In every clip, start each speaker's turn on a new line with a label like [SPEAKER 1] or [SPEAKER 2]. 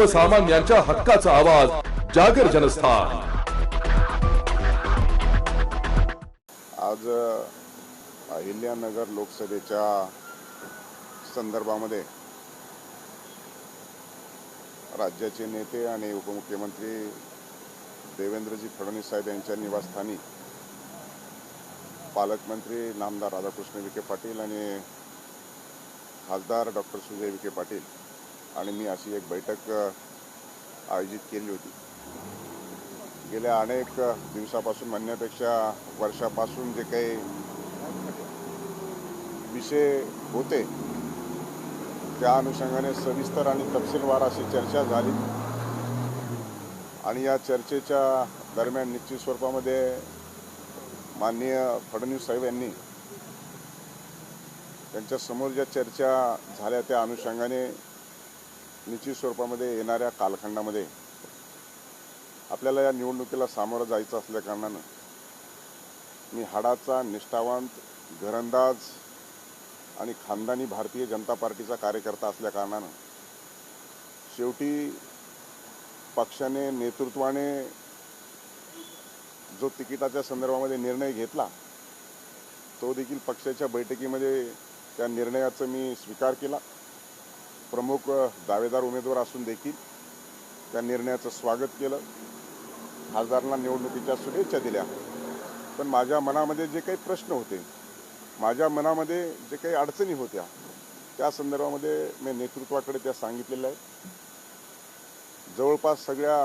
[SPEAKER 1] सर्वसामान्यांच्या हक्काचा आवाज जागर जनस्थान.
[SPEAKER 2] आज अहिल्यानगर लोकसभेच्या संदर्भामध्ये राज्याचे नेते आणि उपमुख्यमंत्री देवेंद्रजी फडणवीस साहेब यांच्या निवासस्थानी पालकमंत्री नामदार राधाकृष्ण विखे पाटील आणि खासदार डॉक्टर सुजय विखे पाटील आणि मी अशी एक बैठक आयोजित केली होती. गेल्या अनेक दिवसापासून म्हणण्यापेक्षा वर्षापासून जे काही विषय होते त्या अनुषंगाने सविस्तर आणि तपशीलवार अशी चर्चा झाली. आणि या चर्चेच्या दरम्यान निश्चित स्वरूपामध्ये माननीय फडणवीस साहेब यांनी त्यांच्यासमोर ज्या चर्चा झाल्या त्या अनुषंगाने निश्चित स्वरूपामध्ये येणाऱ्या कालखंडामध्ये आपल्याला या निवडणुकीला सामोरं जायचं असल्या कारणानं मी हाडाचा निष्ठावंत घरंदाज आणि खानदानी भारतीय जनता पार्टीचा कार्यकर्ता असल्या कारणानं शेवटी पक्षाने नेतृत्वाने जो तिकिटाच्या संदर्भामध्ये निर्णय घेतला तो देखील पक्षाच्या बैठकीमध्ये त्या निर्णयाचं मी स्वीकार केला. प्रमुख दावेदार उमेदवार असून देखील त्या निर्णयाचं स्वागत केलं. खासदारांना निवडणुकीच्या शुभेच्छा दिल्या. पण माझ्या मनामध्ये जे काही प्रश्न होते माझ्या मनामध्ये जे काही अडचणी होत्या त्या संदर्भामध्ये मी नेतृत्वाकडे त्या सांगितलेल्या आहेत. जवळपास सगळ्या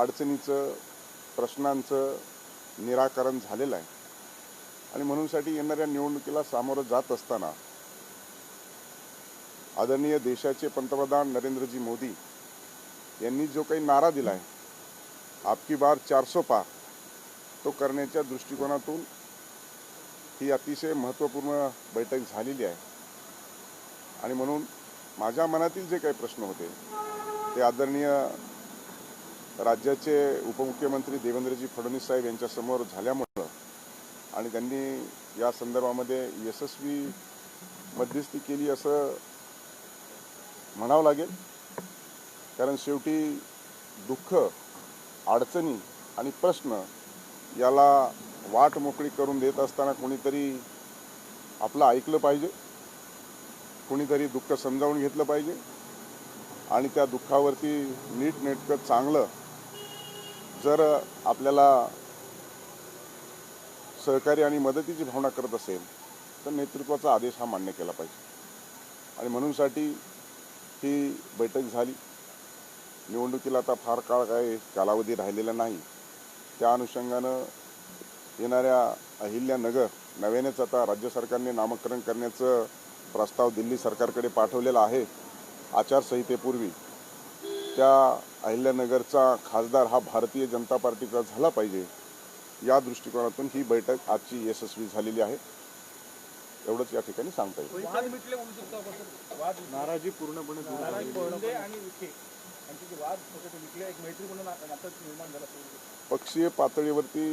[SPEAKER 2] अडचणीचं प्रश्नांचं निराकरण झालेलं आहे. आणि म्हणूनसाठी येणाऱ्या निवडणुकीला सामोरं जात असताना आदरणीय देशाचे पंतप्रधान नरेंद्रजी मोदी यांनी जो काही नारा दिला आहे आपकी बार चारसो पार तो करण्याच्या दृष्टिकोनातून ही अतिशय महत्त्वपूर्ण बैठक झालेली आहे. आणि म्हणून माझ्या मनातील जे काही प्रश्न होते ते आदरणीय राज्याचे उपमुख्यमंत्री देवेंद्रजी फडणवीस साहेब यांच्यासमोर झाल्यामुळं आणि त्यांनी या संदर्भामध्ये यशस्वी मध्यस्थी केली असं म्हणावं लागेल. कारण शेवटी दुःख अडचणी आणि प्रश्न याला वाट मोकळी करून देत असताना कोणीतरी आपलं ऐकलं पाहिजे. कुणीतरी दुःख समजावून घेतलं पाहिजे. आणि त्या दुःखावरती नीट नेटकं चांगलं जर आपल्याला सहकार्य आणि मदतीची भावना करत असेल तर नेतृत्वाचा आदेश हा मान्य केला पाहिजे. आणि म्हणूनसाठी ही बैठक झाली. निवडणुकीला आता फार काळ काय कालावधी राहिलेला नाही. त्या अनुषंगानं येणाऱ्या अहिल्यानगर नव्यानेच आता राज्य सरकारने नामकरण करण्याचं प्रस्ताव दिल्ली सरकारकडे पाठवलेला आहे. आचारसंहितेपूर्वी त्या अहिल्यानगरचा खासदार हा भारतीय जनता पार्टीचा झाला पाहिजे. या दृष्टिकोनातून ही बैठक आजची यशस्वी झालेली आहे. एवढंच या ठिकाणी सांगता येईल.
[SPEAKER 3] नाराजी पूर्णपणे दूर झाली.
[SPEAKER 4] शिंदे आणि विखे. यांचे जे वाद होते ते मिटले. एक मैत्री म्हणून नातं निर्माण झालं असं
[SPEAKER 2] पक्षीय पातळीवरती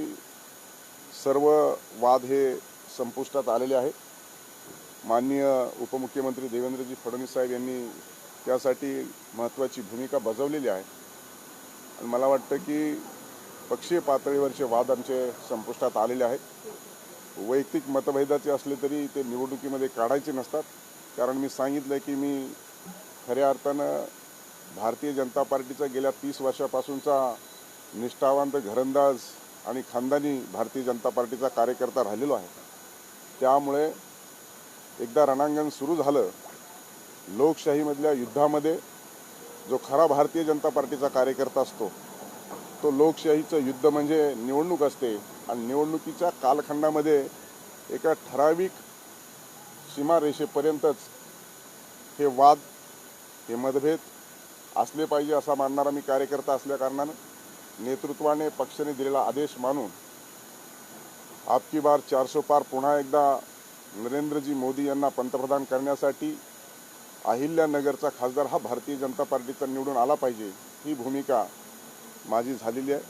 [SPEAKER 2] सर्व वाद हे संपुष्टात आलेले आहेत. माननीय उपमुख्यमंत्री देवेंद्रजी फडणवीस साहेब यांनी त्यासाठी महत्त्वाची भूमिका बजावलेली आहे. आणि मला वाटतं की पक्षीय पातळीवरचे वाद आमचे संपुष्टात आलेले आहेत. वैयक्तिक मतभेदाचे असले तरी ते निवडणुकीमध्ये काढायचे नसतात. कारण मी सांगितलं की मी खऱ्या अर्थानं भारतीय जनता पार्टीचा गेल्या तीस वर्षापासूनचा निष्ठावंत घरंदाज आणि खानदानी भारतीय जनता पार्टीचा कार्यकर्ता राहिलेलो आहे. त्यामुळे एकदा रणांगण सुरू झालं लोकशाहीमधल्या युद्धामध्ये जो खरा भारतीय जनता पार्टीचा कार्यकर्ता असतो तो लोकशाहीचं युद्ध म्हणजे निवडणूक असते. आणि निवडणुकीच्या कालखंडामध्ये एका ठराविक सीमारेषेपर्यंतच हे वाद हे मतभेद असले पाहिजे असा मानणारा मी कार्यकर्ता असल्याकारणानं नेतृत्वाने पक्षाने दिलेला आदेश मानून आपकी बार चारसो पार पुन्हा एकदा नरेंद्रजी मोदी यांना पंतप्रधान करण्यासाठी अहिल्यानगरचा खासदार हा भारतीय जनता पार्टीचा निवडून आला पाहिजे. ही भूमिका माझी झालेली आहे.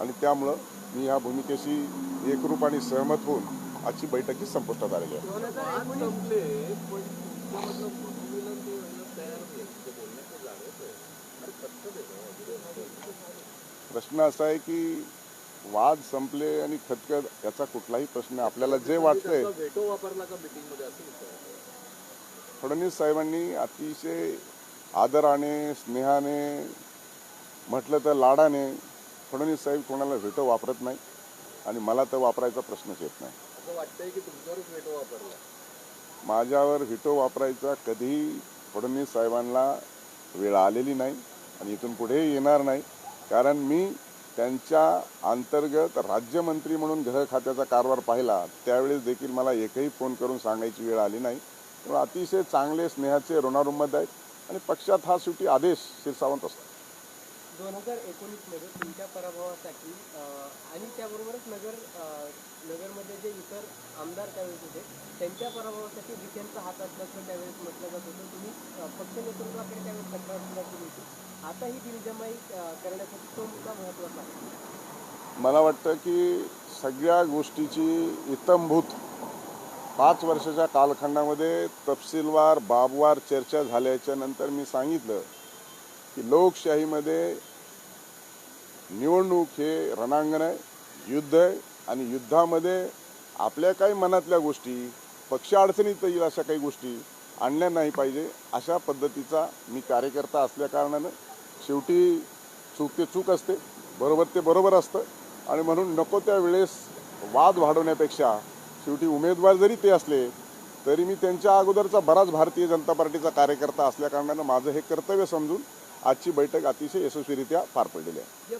[SPEAKER 2] आणि त्यामुळं मी ह्या भूमिकेशी एकरूप आणि सहमत होऊन आजची बैठकी संपुष्टात आलेली आहे. प्रश्न असा आहे की वाद संपले आणि खतखत याचा कुठलाही प्रश्न आपल्याला जे वाटतंय फडणवीस साहेबांनी अतिशय आदराने स्नेहाने म्हटलं तर लाडाने फडणवीस साहेब कोणाला व्हेटो वापरत नाही आणि मला तर वापरायचा प्रश्नच येत नाही.
[SPEAKER 3] असं वाटतंय की तुमच्यावरच वेटो वापरला?
[SPEAKER 2] माझ्यावर व्हिटो वापरायचा कधीही फडणवीस साहेबांना वेळ आलेली नाही आणि इथून पुढेही येणार नाही. कारण मी त्यांच्या अंतर्गत राज्यमंत्री म्हणून गृह खात्याचा कारभार पाहिला त्यावेळेस देखील मला एकही फोन करून सांगायची वेळ आली नाही. त्यामुळे अतिशय चांगले स्नेहाचे ऋणारुमत आहेत आणि पक्षात हा शेवटी आदेश शिरसावंत असतो
[SPEAKER 5] दोन हजार एकोणीसमध्ये तुमच्या पराभवासाठी आणि त्याबरोबरच नगर नगरमध्ये जे इतर आमदार त्यावेळेस होते त्यांच्या पराभवासाठी विखेंचा हात असल्याचं त्यावेळेस म्हटलं जात होतं. तुम्ही पक्ष नेतृत्वाकडे त्यावेळेस तक्रार सुद्धा केली होती. आता ही दिलजमाई करण्यासाठी तो मुद्दा महत्त्वाचा आहे.
[SPEAKER 2] मला वाटतं की सगळ्या गोष्टीची इतंभूत पाच वर्षाच्या कालखंडामध्ये तपशीलवार बाबवार चर्चा झाल्याच्यानंतर मी सांगितलं की लोकशाहीमध्ये निवडणूक हे रणांगण आहे युद्ध आहे आणि युद्धामध्ये आपल्या काही मनातल्या गोष्टी पक्ष अडचणीत येईल अशा काही गोष्टी आणल्या नाही पाहिजे. अशा पद्धतीचा मी कार्यकर्ता असल्या कारणानं शेवटी चूक ते चूक असते बरोबर ते बरोबर असतं आणि म्हणून नको त्या वेळेस वाद वाढवण्यापेक्षा शेवटी उमेदवार जरी ते असले तरी मी त्यांच्या अगोदरचा बराच भारतीय जनता पार्टीचा कार्यकर्ता असल्या कारणानं माझं हे कर्तव्य समजून आजची बैठक अतिशय यशस्वीरित्या पार पडलेली आहे.